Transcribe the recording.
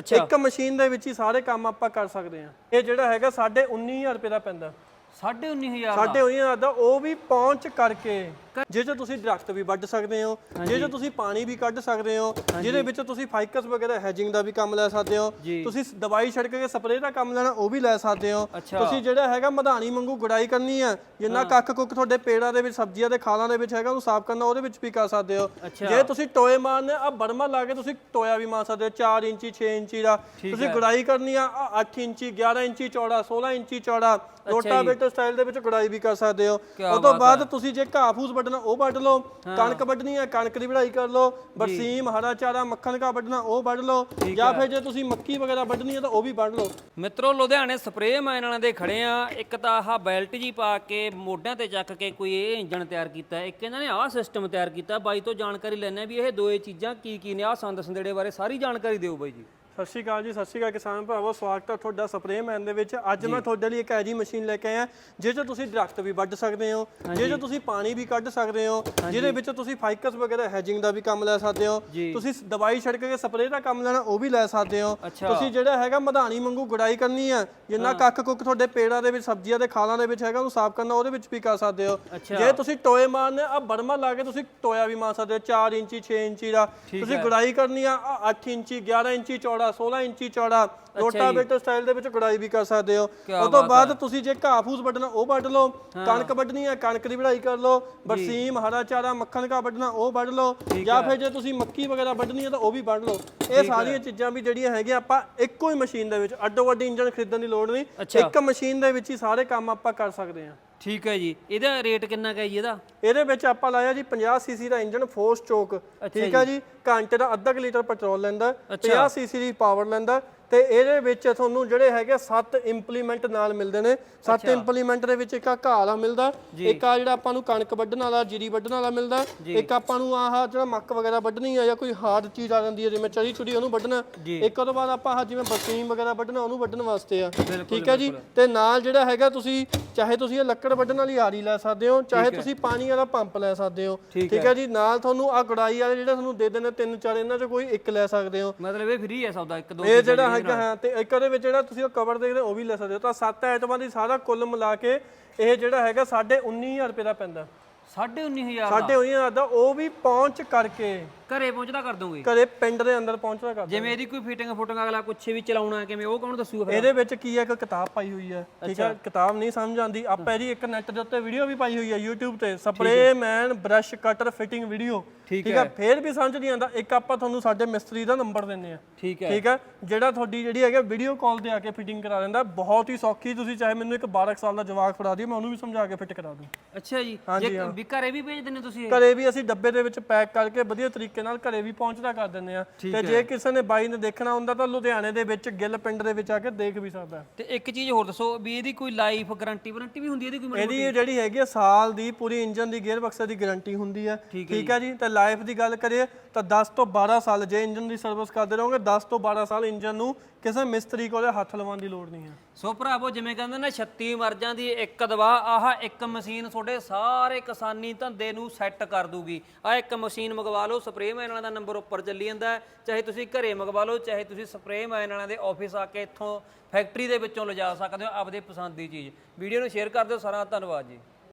ਇੱਕ ਮਸ਼ੀਨ ਦੇ ਵਿੱਚ ਹੀ ਸਾਰੇ ਕੰਮ ਆਪਾਂ ਕਰ ਸਕਦੇ ਹਾਂ। ਇਹ ਜਿਹੜਾ ਹੈਗਾ ਸਾਡੇ 19000 ਰੁਪਏ ਦਾ ਪੈਂਦਾ। 19500 ਸਾਡੇ 19000 ਦਾ ਉਹ ਵੀ ਪਹੁੰਚ ਕਰਕੇ। ਜਿਹ ਚ ਤੁਸੀਂ ਦਰਖਤ ਵੀ ਵੱਢ ਸਕਦੇ ਹੋ ਜਿਹ ਚ ਤੁਸੀਂ ਪਾਣੀ ਵੀ ਕੱਢ ਸਕਦੇ ਹੋ ਜਿਹਦੇ ਵਿੱਚ ਤੁਸੀਂ ਫਾਈਕਸ ਵਗੈਰਾ ਹੈਜਿੰਗ ਦਾ ਵੀ ਕੰਮ ਲੈ ਸਕਦੇ ਹੋ ਜੀ। ਤੁਸੀਂ ਦਵਾਈ ਛਿੜਕ ਕੇ ਸਪਰੇਅ ਦਾ ਕੰਮ ਲੈਣਾ ਉਹ ਵੀ ਲੈ ਸਕਦੇ ਹੋ। ਤੁਸੀਂ ਜਿਹੜਾ ਹੈਗਾ ਮਧਾਣੀ ਵਾਂਗੂ ਗੁਡਾਈ ਕਰਨੀ ਹੈ ਜਿੰਨਾ ਕੱਖ ਕੁੱਕ ਤੁਹਾਡੇ ਪੇੜਾਂ ਦੇ ਵਿੱਚ ਸਬਜ਼ੀਆਂ ਦੇ ਖਾਲਾਂ ਦੇ ਵਿੱਚ ਹੈਗਾ ਉਹਨੂੰ ਸਾਫ਼ ਕਰਨਾ ਉਹਦੇ ਵਿੱਚ ਵੀ ਕਰ ਸਕਦੇ ਹੋ। ਜੇ ਤੁਸੀਂ ਟੋਏ ਮਾਰਨੇ ਆ ਬਰਮਾ ਲਾ ਕੇ ਤੁਸੀਂ ਟੋਇਆ ਵੀ ਮਾਰ ਸਕਦੇ ਹੋ 4 ਇੰਚੀ 6 ਇੰਚੀ ਦਾ। ਤੁਸੀਂ ਗੁਡਾਈ ਕਰਨੀ ਆ 8 ਇੰਚੀ 11 ਇੰਚੀ ਚੌੜਾ 16 ਇੰਚੀ ਚੌੜਾ। ਰੋਟਾਵੇਟਰ ਸਟਾਈਲ ਦੇ ਵਿੱਚ ਗੁਡਾਈ ਵੀ ਕਰ ਸਕਦੇ ਹੋ। ਉਸ ਤੋਂ ਬਾਅਦ ਤੁਸੀਂ ਜੇ ਘਾਹ ਫੂਸ ਵੱਢਣਾ ਉਹ ਵੱਢ ਲਓ। ਕਣਕ ਵੱਢਣੀ ਹੈ ਕਣਕ ਦੀ ਵਢਾਈ ਕਰ ਲਓ। ਬਰਸੀਮ ਹਰਾ ਚਾਰਾ ਮੱਖਣ ਘਾਹ ਵੱਢਣਾ ਉਹ ਵੱਢ ਲਓ। ਜਾਂ ਫਿਰ ਜੇ ਤੁਸੀਂ ਮੱਕੀ ਵਗੈਰਾ ਵੱਢਣੀ ਹੈ ਤਾਂ ਉਹ ਵੀ ਵੱਢ ਲਓ। ਮਿੱਤਰੋ ਲੁਧਿਆਣੇ ਸਪਰੇਅ ਮੈਨ ਵਾਲਿਆਂ ਦੇ ਖੜੇ ਆ। ਇੱਕ ਤਾਂ ਆਹ ਬੈਲਟ ਜੀ ਪਾ ਕੇ ਮੋਢਿਆਂ ਤੇ ਚੱਕ ਕੇ ਕੋਈ ਇਹ ਇੰਜਣ ਤਿਆਰ ਕੀਤਾ। ਇੱਕ ਇਹਨਾਂ ਨੇ ਆਹ ਸਿਸਟਮ ਤਿਆਰ ਕੀਤਾ ਬਾਈ ਤੋਂ ਜਾਣਕਾਰੀ ਲੈਣੇ ਵੀ ਇਹ ਦੋਏ ਚੀਜ਼ਾਂ ਕੀ ਕੀ ਨੇ। ਆਹ ਸੰਦ ਸੰਦੇੜੇ ਬਾਰੇ ਸਾਰੀ ਜਾਣਕਾਰੀ ਦਿਓ ਬਾਈ ਜੀ। ਸਤਿ ਸ਼੍ਰੀ ਅਕਾਲ ਜੀ ਸਤਿ ਸ਼੍ਰੀ ਅਕਾਲ ਕਿਸਾਨ ਭਰਾਵੋ ਸਵਾਗਤ ਹੈ ਤੁਹਾਡਾ ਸਪਰੇਅ ਮੈਨ ਦੇ ਵਿੱਚ। ਅੱਜ ਮੈਂ ਤੁਹਾਡੇ ਲਈ ਇੱਕ ਐਜੀ ਮਸ਼ੀਨ ਲੈ ਕੇ ਆਇਆ ਜਿਸ 'ਚ ਤੁਸੀਂ ਦਰਖਤ ਵੀ ਵੱਢ ਸਕਦੇ ਹੋ ਜਿਸ 'ਚ ਤੁਸੀਂ ਪਾਣੀ ਵੀ ਕੱਢ ਸਕਦੇ ਹੋ ਜਿਹਦੇ ਵਿੱਚ ਤੁਸੀਂ ਫਾਈਕਸ ਵਗੈਰਾ ਹੈਜਿੰਗ ਦਾ ਵੀ ਕੰਮ ਲੈ ਸਕਦੇ ਹੋ। ਤੁਸੀਂ ਦਵਾਈ ਛਿੜਕ ਕੇ ਸਪਰੇਅ ਦਾ ਕੰਮ ਲੈਣਾ ਉਹ ਵੀ ਲੈ ਸਕਦੇ ਹੋ। ਤੁਸੀਂ ਜਿਹੜਾ ਹੈਗਾ ਮਧਾਣੀ ਵਾਂਗੂ ਗੁਡਾਈ ਕਰਨੀ ਹੈ ਜਿੰਨਾ ਕੱਖ ਕੁੱਕ ਤੁਹਾਡੇ ਪੇੜਾਂ ਦੇ ਵਿੱਚ ਸਬਜ਼ੀਆਂ ਦੇ ਖਾਲਾਂ ਦੇ ਵਿੱਚ ਹੈਗਾ ਉਹਨੂੰ ਸਾਫ਼ ਕਰਨਾ ਉਹਦੇ ਵਿੱਚ ਵੀ ਕਰ ਸਕਦੇ ਹੋ। ਜੇ ਤੁਸੀਂ ਟੋਏ ਮਾਰਨੇ ਆ ਬਰਮਾ ਲਾ ਕੇ ਤੁਸੀਂ ਟੋਇਆ ਵੀ ਮਾਰ ਸਕਦੇ ਹੋ 4 ਇੰਚੀ 6 ਇੰਚੀ ਦਾ। ਤੁਸੀਂ ਗੁਡਾਈ ਕਰਨੀ ਆ 8 ਇੰਚੀ 11 ਇੰਚੀ ਚੌੜਾ 16 ਇੰਚੀ ਚੌੜਾ ਰੋਟਾਵੇਟਰ ਸਟਾਈਲ ਦੇ ਵਿੱਚ ਗੁਡਾਈ ਵੀ ਕਰ ਸਕਦੇ ਹੋ। ਉਸ ਤੋਂ ਬਾਅਦ ਤੁਸੀਂ ਜੇ ਘਾਹ ਫੂਸ ਵੱਢਣਾ ਉਹ ਵੱਢ ਲਓ। ਕਣਕ ਵੱਢਣੀ ਹੈ ਕਣਕ ਦੀ ਵਢਾਈ ਕਰ ਲਓ। ਬਰਸੀਮ ਹਰਾ ਚਾਰਾ ਮੱਖਣ ਘਾਹ ਵੱਢਣਾ ਉਹ ਵੱਢ ਲਓ। ਜਾਂ ਫਿਰ ਜੇ ਤੁਸੀਂ ਮੱਕੀ ਵਗੈਰਾ ਵੱਢਣੀ ਹੈ ਤਾਂ ਉਹ ਵੀ ਵੱਢ ਲਓ। ਇਹ ਸਾਰੀਆਂ ਚੀਜ਼ਾਂ ਵੀ ਜਿਹੜੀਆਂ ਹੈਗੀਆਂ ਆਪਾਂ ਇੱਕੋ ਹੀ ਮਸ਼ੀਨ ਦੇ ਵਿੱਚ ਅੱਡੋ ਅੱਡੀ ਇੰਜਨ ਖਰੀਦਣ ਦੀ ਲੋੜ ਨਹੀਂ। ਇੱਕ ਮਸ਼ੀਨ ਦੇ ਵਿੱਚ ਹੀ ਸਾਰੇ ਕੰਮ ਆਪਾਂ ਕਰ ਸਕਦੇ ਹਾਂ। ਠੀਕ ਹੈ ਜੀ। ਇਹਦਾ ਰੇਟ ਕਿੰਨਾ ਕੁ ਹੈ ਜੀ ਇਹਦਾ? ਇਹਦੇ ਵਿੱਚ ਆਪਾਂ ਲਾਇਆ ਜੀ 50 ਸੀਸੀ ਦਾ ਇੰਜਨ 4 ਸਟ੍ਰੋਕ ਠੀਕ ਹੈ ਜੀ। ਘੰਟੇ ਦਾ ਅੱਧਾ ਕੁ ਲੀਟਰ ਪੈਟਰੋਲ ਲੈਂਦਾ 50 ਸੀਸੀ ਦੀ ਪਾਵਰ ਲੈਂਦਾ ਤੇ ਇਹਦੇ ਵਿੱਚ ਤੁਹਾਨੂੰ ਜਿਹੜੇ ਹੈਗੇ 7 ਇੰਪਲੀਮੈਂਟ ਨਾਲ ਮਿਲਦੇ ਨੇ। 7 ਇੰਪਲੀਮੈਂਟ ਦੇ ਵਿੱਚ ਇੱਕ ਆ ਘਾਹ ਵਾਲਾ ਮਿਲਦਾ ਇੱਕ ਆ ਜਿਹੜਾ ਆਪਾਂ ਨੂੰ ਕਣਕ ਵੱਢਣ ਵਾਲਾ ਜੀਰੀ ਵੱਢਣ ਵਾਲਾ ਮਿਲਦਾ ਇੱਕ ਆਪਾਂ ਨੂੰ ਆਹ ਜਿਹੜਾ ਮੱਕ ਵਗੈਰਾ ਵੱਢਣੀ ਆ ਜਾਂ ਕੋਈ ਹਾਰਡ ਚੀਜ਼ ਆ ਜਾਂਦੀ ਹੈ ਜਿਵੇਂ ਚੁੜੀ ਉਹਨੂੰ ਵੱਢਣਾ। ਇੱਕ ਤੋਂ ਬਾਅਦ ਆਪਾਂ ਆਹ ਜਿਵੇਂ ਬਰਸੀਮ ਵਗੈਰਾ ਵੱਢਣਾ ਉਹਨੂੰ ਵੱਢਣ ਵਾਸਤੇ ਆ। ਠੀਕ ਹੈ ਜੀ? ਤੇ ਨਾਲ ਜਿਹੜਾ ਹੈਗਾ ਤੁਸੀਂ ਚਾਹੇ ਤੁਸੀਂ ਇਹ ਲੱਕੜ ਵੱਢਣ ਵਾਲੀ ਆਰੀ ਲੈ ਸਕਦੇ ਹੋ ਚਾਹੇ ਤੁਸੀਂ ਪਾਣੀ ਵਾਲਾ ਪੰਪ ਲੈ ਸਕਦੇ ਹੋ। ਠੀਕ ਹੈ। ਜੀ? ਨਾਲ ਤੁਹਾਨੂੰ ਆ ਗੁਡਾਈ ਵਾਲੇ ਜਿਹੜੇ ਤੁਹਾਨੂੰ ਦੇ ਦਿੰਦੇ ਤਿੰਨ ਚਾਰ ਇਹਨਾਂ ਚੋਂ ਕੋਈ ਇੱਕ ਲੈ ਸਕਦੇ ਹੋ। ਮਤਲਬ ਇਹ ਫ੍ਰੀ ਹੈ ਸੌਦਾ ਇੱਕ ਦੋ ਇਹ ਜਿਹੜਾ ਹੈਗਾ ਹੈ ਤੇ ਇੱਕ ਉਹਦੇ ਵਿੱਚ ਜਿਹੜਾ ਤੁਸੀਂ ਉਹ ਕਵਰ ਦੇਖਦੇ ਹੋ, ਉਹ ਵੀ ਲੈ ਸਕਦੇ ਹੋ। ਤਾਂ ਸੱਤ ਆਈਟਮਾਂ ਦੀ ਸਾਰਾ ਕੁੱਲ ਮਿਲਾ ਕੇ ਇਹ ਜਿਹੜਾ ਹੈਗਾ ਸਾਡੇ 19000 ਰੁਪਏ ਦਾ ਪੈਂਦਾ। 19500 ਸਾਡੇ 19000 ਦਾ ਉਹ ਵੀ ਪਹੁੰਚ ਕਰਕੇ ਘਰੇ ਪਹੁੰਚਦਾ ਕਰ ਦੋਗੇ? ਘਰੇ ਪਿੰਡ ਦੇ ਅੰਦਰ ਪਹੁੰਚਦਾ ਕਰ ਜਿਵੇਂ ਇਹਦੀ ਕੋਈ ਫਿਟਿੰਗ ਫੁਟਿੰਗ ਅਗਲਾ ਕੁਛ ਵੀ ਚਲਾਉਣਾ ਕਿਵੇਂ ਉਹ ਕੌਣ ਦੱਸੂਗਾ ਫਿਰ? ਇਹਦੇ ਵਿੱਚ ਕੀ ਹੈ ਇੱਕ ਕਿਤਾਬ ਪਾਈ ਹੋਈ ਹੈ ਠੀਕ ਹੈ? ਕਿਤਾਬ ਨਹੀਂ ਸਮਝ ਆਉਂਦੀ। ਆਪਾਂ ਇਹਦੀ ਇੱਕ ਨੈਟ ਦੇ ਉੱਤੇ ਵੀਡੀਓ ਵੀ ਪਾਈ ਹੋਈ ਹੈ YouTube ਤੇ। Spray man brush cutter fitting video ਠੀਕ ਹੈ? ਫੇਰ ਵੀ ਸਮਝ ਨਹੀਂ ਆਉਂਦਾ। ਇੱਕ ਆਪਾਂ ਤੁਹਾਨੂੰ ਸਾਡੇ ਮਿਸਤਰੀ ਦਾ ਨੰਬਰ ਦਿੰਨੇ ਆ ਠੀਕ ਹੈ। ਠੀਕ ਹੈ? ਜਿਹੜਾ ਤੁਹਾਡੀ ਜਿਹੜੀ ਹੈਗਾ ਵੀਡੀਓ ਕਾਲ ਤੇ ਆ ਕੇ ਫਿਟਿੰਗ ਕਰਾ ਦਿੰਦਾ। ਬਹੁਤ ਹੀ ਸੌਖੀ। ਤੁਸੀਂ ਚਾਹੇ ਮੈਨੂੰ ਇੱਕ 12 ਕੁ ਸਾਲ ਦਾ ਜਵਾਕ ਫੜਾ ਦਿਓ ਮੈਂ ਉਹਨੂੰ ਵੀ ਸਮਝਾ ਕੇ ਫਿੱਟ ਕਰਾ ਦੂੰ। ਅੱਛਾ ਜੀ। ਜੇ ਵੀ ਘਰੇ ਵੀ ਭੇਜ ਦਿੰਦੇ ਤੁਸੀਂ? ਘਰੇ ਵੀ ਅਸੀਂ ਡੱਬੇ ਦੇ ਵਿੱਚ ਪੈਕ ਕਰਕੇ ਵਧੀਆ ਤਰੀਕੇ ਨਾਲ ਘਰੇ ਵੀ ਪਹੁੰਚਦਾ ਕਰ ਦਿੰਦੇ ਆ। ਤੇ ਜੇ ਕਿਸੇ ਨੇ ਬਾਈ ਨੇ ਦੇਖਣਾ ਹੁੰਦਾ ਤਾਂ ਲੁਧਿਆਣੇ ਦੇ ਵਿੱਚ ਗਿੱਲ ਪਿੰਡ ਦੇ ਵਿੱਚ ਆ ਕੇ ਦੇਖ ਵੀ ਸਕਦਾ। ਤੇ ਇੱਕ ਚੀਜ਼ ਹੋਰ ਦੱਸੋ ਵੀ ਇਹਦੀ ਕੋਈ ਲਾਈਫ ਗਾਰੰਟੀ ਵਾਰੰਟੀ ਵੀ ਹੁੰਦੀ ਹੈ ਇਹਦੀ ਕੋਈ ਇਹਦੀ ਇਹ ਜਿਹੜੀ ਹੈਗੀ ਆ ਸਾਲ ਦੀ ਪੂਰੀ ਇੰਜਨ ਦੀ ਗੇਅਰ ਬਕਸ ਦੀ ਗਾਰੰਟੀ ਹੁੰਦੀ ਹੈ ਠੀਕ ਹੈ ਜੀ। ਤੇ ਲਾਈਫ ਦੀ ਗੱਲ ਕਰੀਏ ਤਾਂ 10 ਤੋਂ 12 ਸਾਲ ਜੇ ਇੰਜਨ ਦੀ ਸਰਵਿਸ ਕਰਦੇ ਰਹੋਗੇ 10 ਤੋਂ 12 ਸਾਲ ਇੰਜਨ ਨੂੰ ਕਿਸੇ ਮਿਸਤਰੀ ਕੋਲੇ ਹੱਥ ਲਵਾਉਣ ਦੀ ਲੋੜ ਨਹੀਂ ਹੈ ਸੋ ਭਰਾਵੋ ਜਿਵੇਂ ਕਹਿੰਦੇ ਨੇ 36 ਮਰਜਾਂ ਦੀ ਇੱਕ ਦਵਾ ਆਹ ਇੱਕ ਮਸ਼ੀਨ ਤੁਹਾਡੇ ਸਾਰੇ ਕਿਸਾਨੀ ਧੰਦੇ ਨੂੰ ਸੈੱਟ ਕਰ ਦੂਗੀ। ਆ ਇੱਕ ਮਸ਼ੀਨ ਮੰਗਵਾ ਲਓ ਸਪਰੇਅ ਮੈਨ ਵਾਲਿਆਂ ਦਾ ਨੰਬਰ ਉੱਪਰ ਚੱਲੀ ਜਾਂਦਾ ਚਾਹੇ ਤੁਸੀਂ ਘਰੇ ਮੰਗਵਾ ਲਓ, ਚਾਹੇ ਤੁਸੀਂ ਸਪਰੇਅ ਮੈਨ ਵਾਲਿਆਂ ਦੇ ਆਫਿਸ ਆ ਕੇ ਇੱਥੋਂ ਫੈਕਟਰੀ ਦੇ ਵਿੱਚੋਂ ਲਿਜਾ ਸਕਦੇ ਹੋ ਆਪਦੇ ਪਸੰਦ ਦੀ ਚੀਜ਼। ਵੀਡੀਓ ਨੂੰ ਸ਼ੇਅਰ ਕਰ ਦਿਓ ਸਾਰਾ ਧੰਨਵਾਦ ਜੀ।